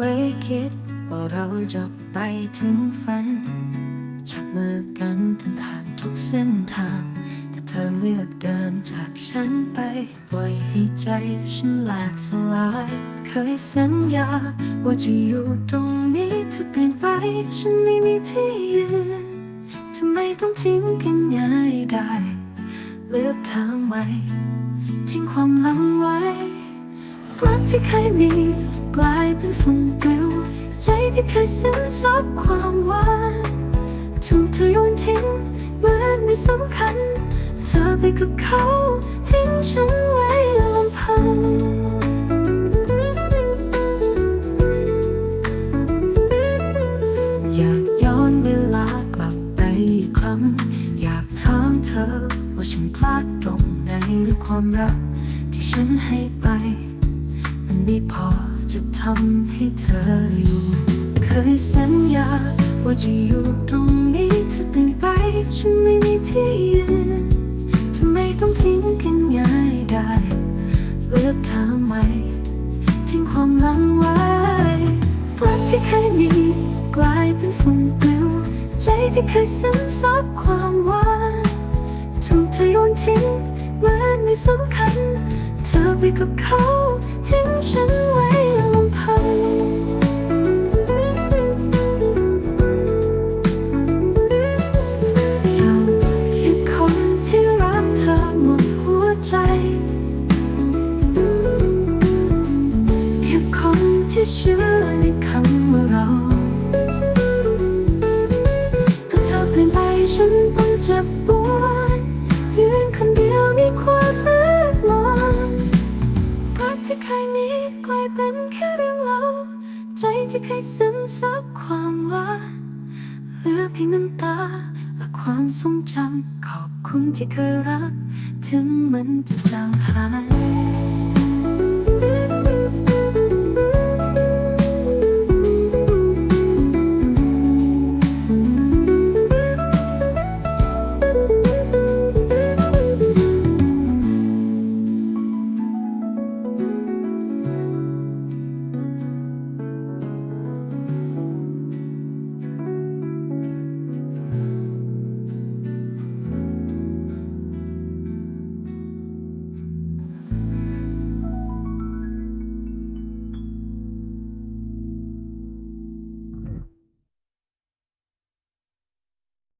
ไว้คิดว่าเราจะไปถึงฝันจับมือกันเดินทางทุกเส้นทาง แต่เธอเลือกเดินจากฉันไปปล่อยให้ใจฉันแหลกสลาย เคยสัญญาว่าจะอยู่ตรงนี้ถ้าเปลี่ยนไปฉันไม่มีที่ยืนทำไมต้องทิ้งกันง่ายได้เลือกทางใหม่ทิ้งความหลังไว้รักที่เคยมี กลายเป็นฝุ่นปลิวใจที่เคยซึมซับความหวานถูกเธอโยนทิ้งเหมือนไม่สำคัญ เธอไปกับเขาทิ้งฉันไว้ลำพังอยากย้อนเวลากลับไปอีกครั้ง อยากถามเธอว่าฉันพลาดตรงไหนหรือความรักที่ฉันให้ไป มันไม่พอำให้เธออยู่ เคยสัญญาว่าจะอยู่ตรงนี้ถ้าเป็นไป ฉันไม่มีที่ยืนทำไมต้องทิ้งกันง่ายได้เลือกทางใหม่ทิ้งความหลังไว้รักที่เคยมีกลายเป็นฝุ่นปลิวใจที่เคยซึมซับความหวานถูกเธอโยนทิ้งเหมือนไม่สำคัญ เธอไปกับเขาทิ้งฉัน เชื่อในคำว่าเราก็เธอเปลี่ยนไปฉันต้องเจ็บปวดยืนคนเดียวในความมืดมนรักที่เคยมีกลายเป็นแค่เรื่องเล่าใจที่เคยซึมซับความหวานเหลือเพียงน้ำตาและความทรงจำขอบคุณที่เคยรัก ถึงมันจะจางหาย